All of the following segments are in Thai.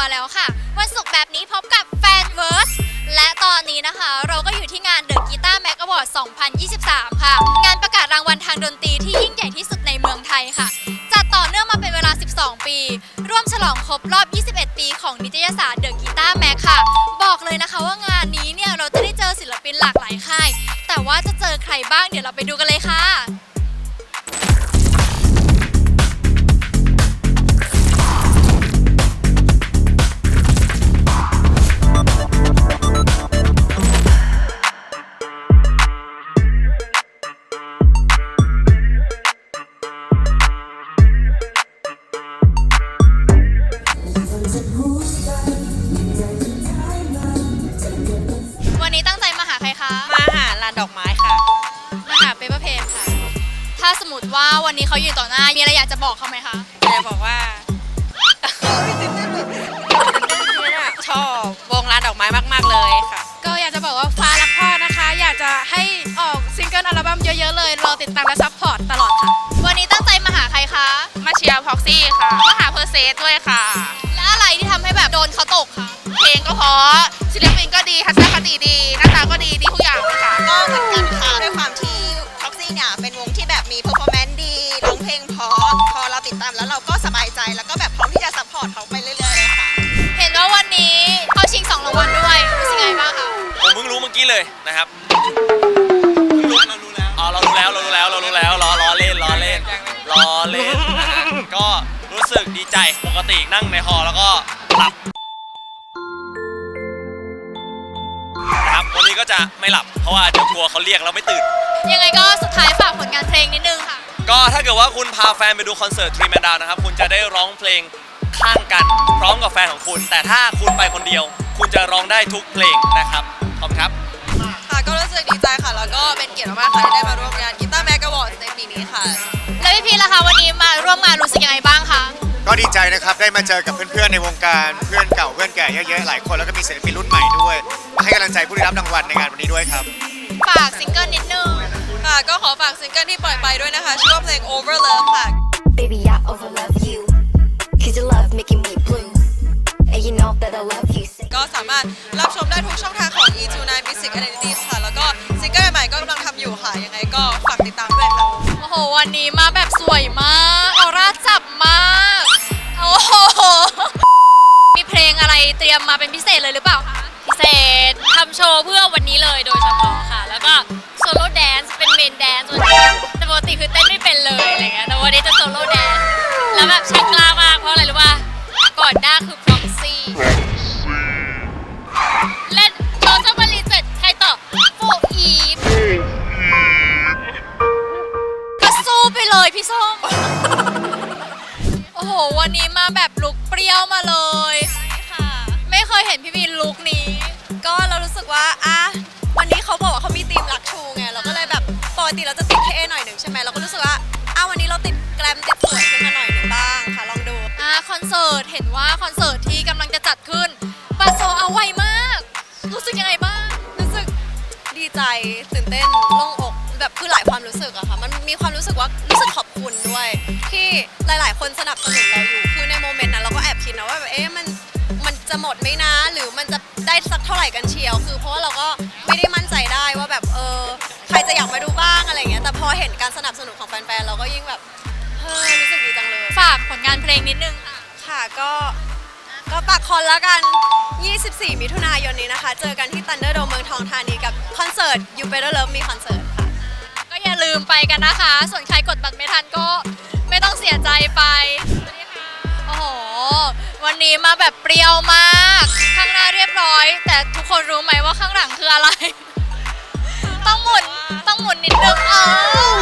มาแล้วค่ะ วันศุกร์แบบนี้พบกับแฟนเวิร์สและตอนนี้นะคะ เราก็อยู่ที่งาน The Guitar Mag Award 2023 ค่ะ งานประกาศรางวัลทางดนตรีที่ยิ่งใหญ่ที่สุดในเมืองไทยค่ะ จัดต่อเนื่องมาเป็นเวลา 12 ปี ร่วมฉลองครบรอบ 21 ปีของนิตยสาร The Guitar Mag ค่ะ บอกเลยนะคะว่างานนี้เนี่ยเราจะได้เจอศิลปินหลากหลายค่าย แต่ว่าจะเจอใครบ้างเดี๋ยวเราไปดูกันเลยค่ะ สมมติว่าวันนี้เขายืนต่อหน้า มีอะไรอยากจะบอกเขาไหมคะ จะบอกว่าชอบวงลานดอกไม้มาก ๆ เลยค่ะ ก็อยากจะบอกว่าฟ้ารักพ่อนะคะ อยากจะให้ออกซิงเกิลอัลบั้มเยอะๆเลยรอติดตามและซัพพอร์ตตลอดค่ะ วันนี้ตั้งใจมาหาใครคะ มาเชียร์พ็อกซี่ค่ะ มาหาเพอร์เซสด้วยค่ะและ เลยนะครับเรารู้แล้วอ๋อเรารู้แล้วเรารู้แล้วเรารู้แล้วล้อล้อเล่นล้อเล่นล้อเล่นนะฮะก็รู้สึกดีใจปกตินั่งในฮอล์แล้วก็หลับนะครับวันนี้ก็จะไม่หลับเพราะว่าเดี๋ยวกลัวเขาเรียกแล้วไม่ตื่น ยังไงก็สุดท้ายฝากผลงานเพลงนิดนึงค่ะ ก็ถ้าเกิดว่าคุณพาแฟนไปดูคอนเสิร์ตทรีแมนดาวนะครับ คุณจะได้ร้องเพลงข้างกันพร้อมกับแฟนของคุณ แต่ถ้าคุณไปคนเดียว คุณจะร้องได้ทุกเพลงนะครับขอบคุณครับ ก็รู้สึกดีใจค่ะ แล้วก็เป็นเกียรติมากๆค่ะที่ได้มาร่วมงานกีตาร์แมกกาวอร์ดในปีนี้ค่ะ แล้วพี่พีล่ะคะวันนี้มาร่วมงานรู้สึกยังไงบ้างคะก็ดีใจนะครับ ได้มาเจอกับเพื่อนๆในวงการเพื่อนเก่าเพื่อนแก่เยอะๆหลายคนแล้วก็มีศิลปินรุ่นใหม่ด้วยมาให้กำลังใจผู้ได้รับรางวัลในงานวันนี้ด้วยครับ ฝากซิงเกิลนิดนึง ค่ะ ก็ขอฝากซิงเกิลที่ปล่อยไปด้วยนะคะชื่อว่าเพลง Over Love ค่ะ รียมมาเป็นพิเศษเลยหรือเปล่าคะพิเศษทำโชว์เพื่อวันนี้เลยโดยเฉพาะค่ะ แล้วก็ กติเราจะติดเท่หน่อยหนึ่งใช่ไหมเราก็รู้สึกว่าอะวันนี้เราติดแกรมติดสวยขึ้นมาหน่อยหนึ่งบ้างค่ะลองดูอ่าคอนเสิร์ตเห็นว่าคอนเสิร์ตที่กำลังจะจัดขึ้นบัตรโซเอาไวมาก รู้สึกยังไงบ้างรู้สึกดีใจตื่นเต้นโล่งอกแบบคือหลายความรู้สึกอะค่ะมันมีความรู้สึกว่ารู้สึกขอบคุณด้วย ที่หลาย ๆ คนสนับสนุนเราอยู่คือในโมเมนต์นั้นเราก็แอบคิดนะว่าแบบเอ๊ะมันมันจะหมดไหมนะ หรือมันจะได้สักเท่าไหร่กันเชียว คือเพราะว่าเราก็ไม่ได้มั่นใจได้ว่าแบบเออใครจะอยากมา เห็นการสนับสนุนของแฟนๆ เราก็ยิ่งแบบ เฮ้ยรู้สึกดีจังเลย ฝากผลงานเพลงนิดนึงค่ะ ค่ะก็ก็ปักคอนแล้วกัน 24 มิถุนายนนี้นะคะ เจอกันที่ Thunderdome เมืองทองธานีกับคอนเสิร์ต You Better Love Me คอนเสิร์ตค่ะ ก็อย่าลืมไปกันนะคะ ส่วนใครกดบัตรไม่ทันก็ไม่ต้องเสียใจไปโอ้โห วันนี้มาแบบเปรี้ยวมาก ข้างหน้าเรียบร้อย แต่ทุกคนรู้ไหมว่าข้างหลังคืออะไร ต้องหมุนต้องหมุนนิดนึงเออ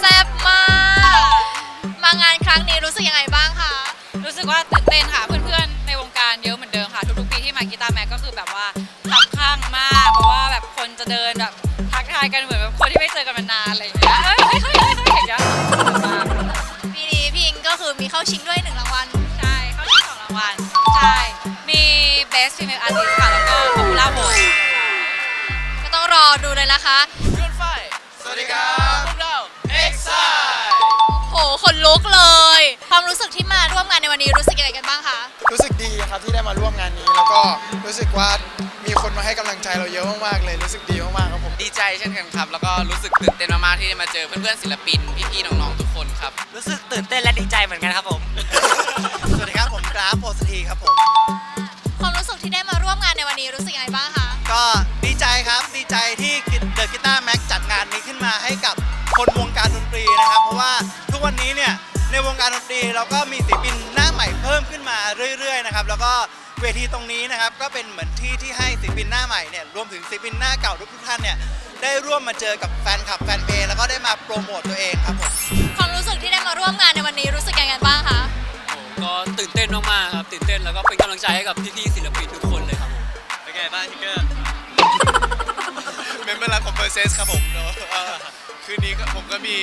แซ่บมาก มางานครั้งนี้รู้สึกยังไงบ้างคะ รู้สึกว่าตื่นเต้นค่ะ เพื่อนๆ ในวงการเยอะเหมือนเดิมค่ะ ทุกๆปีที่มากีตาร์แม็กก็คือแบบว่าคับข้างมาก เพราะว่าแบบคนจะเดินแบบทักทายกันเหมือนแบบคนที่ไม่เจอกันมานานอะไรอย่างเงี้ยเฮ้ยเฮ้ยเฮ้ยเฮ้ยเฮ้ยอย่างเงี้ยสนุกมากปีนี้พิงก็คือมีเข้าชิงด้วยหนึ่งรางวัล ใช่เข้าชิงสองรางวัล ใช่ มี Best Female Artist ค่ะ แล้วก็ Popular Vote ก็ต้อง รอดูเลยนะคะ ชุดไฟ สวัสดีครับพวกเราเอ็กซ์ไซโหขนลุกเลย ความรู้สึกที่มาร่วมงานในวันนี้รู้สึกยังไงกันบ้างคะรู้สึกดีครับที่ได้มาร่วมงานนี้ แล้วก็รู้สึกว่ามีคนมาให้กำลังใจเราเยอะมากๆเลยรู้สึกดีมากๆครับผม ดีใจเช่นกันครับ แล้วก็รู้สึกตื่นเต้นมากๆที่ได้มาเจอเพื่อนๆศิลปินพี่ๆน้องๆทุกคนครับ รู้สึกตื่นเต้นและดีใจเหมือนกันครับผม ในวงการดนตรีเราก็มีศิลปินหน้าใหม่เพิ่มขึ้นมาเรื่อยๆนะครับแล้วก็เวทีตรงนี้นะครับก็เป็นเหมือนที่ที่ให้ศิลปินหน้าใหม่เนี่ยรวมถึงศิลปินหน้าเก่าทุกๆท่านเนี่ยได้ร่วมมาเจอกับแฟนคลับแฟนเพลงแล้วก็ได้มาโปรโมทตัวเองครับผมความรู้สึกที่ได้มาร่วมงานในวันนี้รู้สึกยังไงบ้างคะก็ตื่นเต้นมากๆครับตื่นเต้นแล้วก็เป็นกำลังใจให้กับพี่ๆศิลปินทุกคนเลยครับผมเป็นไงบ้างทิกเกอร์เมมเบอร์รักของเ e อร์เซสครับผมเนอะเอ่อคืนนี้ก็ผมก็มี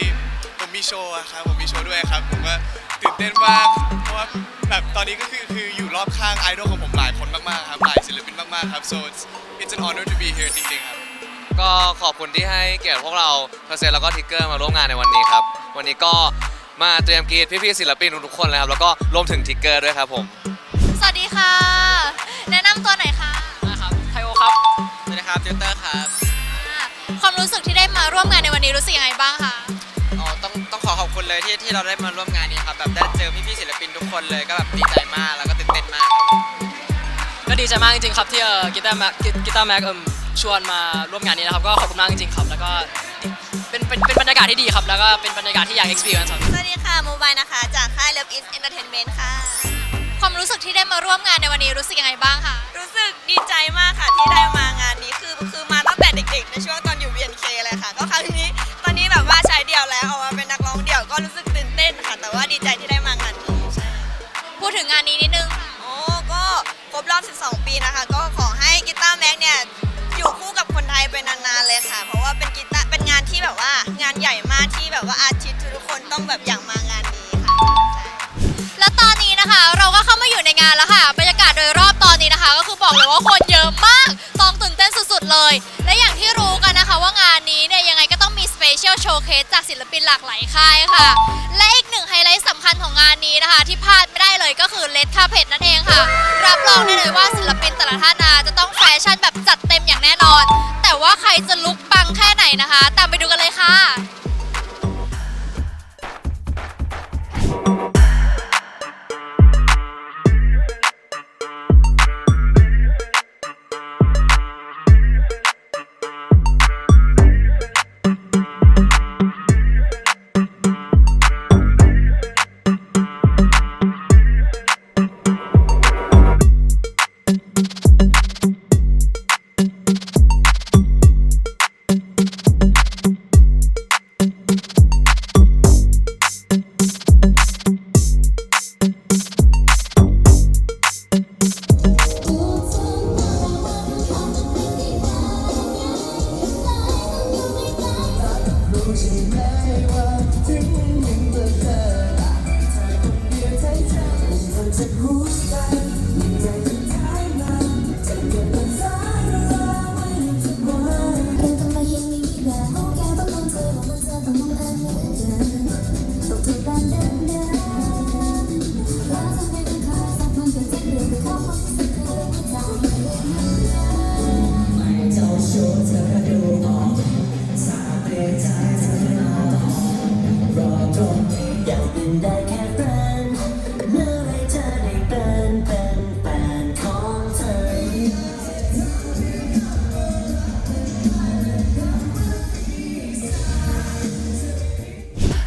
ผมมีโชว์อะครับผมมีโชว์ด้วยครับผมก็ตื่นเต้นมากเพราะว่าแบบตอนนี้ก็คือคืออยู่รอบข้างไอดอลของผมหลายคนมากๆครับหลายศิลปินมากๆครับ so it's it's an honor to be here จริงๆครับก็ขอบคุณที่ให้เกียรติพวกเราเพอร์เซนแล้วก็ทิกเกอร์มาร่วมงานในวันนี้ครับ วันนี้ก็มาเตรียมกรีดพี่ๆศิลปินทุกๆคนเลยครับแล้วก็รวมถึงทิกเกอร์ด้วยครับผมสวัสดีค่ะ แนะนำตัวหน่อยค่ะนะครับไทโอครับสวัสดีครับติวเตอร์ครับอ่าความรู้สึกที่ได้มาร่วมงานในวันนี้รู้สึกยังไงบ้างคะ คุณเลยที่ที่เราได้มาร่วมงานนี้ครับแบบได้เจอพี่ๆศิลปินทุกคนเลยก็แบบดีใจมากแล้วก็ตื่นเต้นมากครับก็ดีใจมากจริงๆครับที่เอ่อกีตาร์แม็กกีตาร์แม็กเอิ่มชวนมาร่วมงานนี้นะครับก็ขอบคุณมากจริงๆครับ แล้วก็เป็นเป็นเป็นบรรยากาศที่ดีครับ แล้วก็เป็นบรรยากาศที่อยาก experience ครับสวัสดีค่ะมูบายนะคะ จากค่าย Love is Entertainment ค่ะ ความรู้สึกที่ได้มาร่วมงานในวันนี้รู้สึกยังไงบ้างคะ เลยค่ะ เพราะว่าเป็นกีตาร์เป็นงานที่แบบว่างานใหญ่มากที่แบบว่าอาร์ติสต์ทุกคนต้องแบบอยากมางานนี้ค่ะและตอนนี้นะคะ เราก็เข้ามาอยู่ในงานแล้วค่ะบรรยากาศโดยรอบตอนนี้นะคะ ก็คือบอกเลยว่าคนเยอะมากต้องตื่นเต้นสุดๆเลย และอย่างที่รู้กันนะคะว่างานนี้เนี่ยยังไงก็ต้องมีสเปเชียลโชว์เคสจากศิลปินหลากหลายค่ายค่ะ และอีกหนึ่งไฮไลท์สำคัญของงานนี้นะคะ ที่พลาดไม่ได้เลยก็คือเลดคาเพ t นั่นเองค่ะ รับรองได้เลยว่าศิลปิน ว่าใครจะลุกปังแค่ไหนนะคะ ตามไปดูกันเลยค่ะ 呼吸每晚听你名字的才懂别太贪玩跟着节奏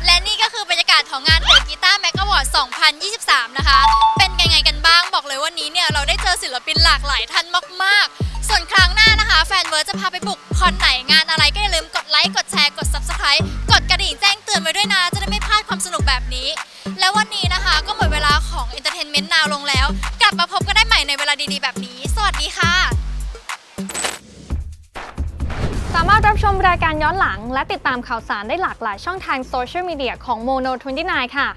และนี่ก็คือบรรยากาศของงานเดอะกีตาร์แมกอวอร์ด2023 นะคะ เป็นยังไงกันบ้างบอกเลยวันนี้เนี่ย เราได้เจอศิลปินหลากหลายท่านมาก ๆ ส่วนครั้งหน้านะคะ แฟนเวิร์ดจะพาไปบุกคอนไหนงานอะไรก็อย่าลืมกดไลค์ กดแชร์ กด Subscribe กดกระ ดิ่งแจ้งเตือนไว้ด้วยนะ จะได้ไม่พลาดความสนุกแบบนี้ และวันนี้นะคะก็หมดเวลาของ Entertainment Now ลงแล้ว กลับมาพบกันได้ใหม่ในเวลาดีๆ แบบนี้ สวัสดีค่ะ สามารถรับชมรายการย้อนหลัง และติดตามข่าวสารได้หลากหลายช่องทางโซเชียลมีเดียของ Mono 29 ค่ะ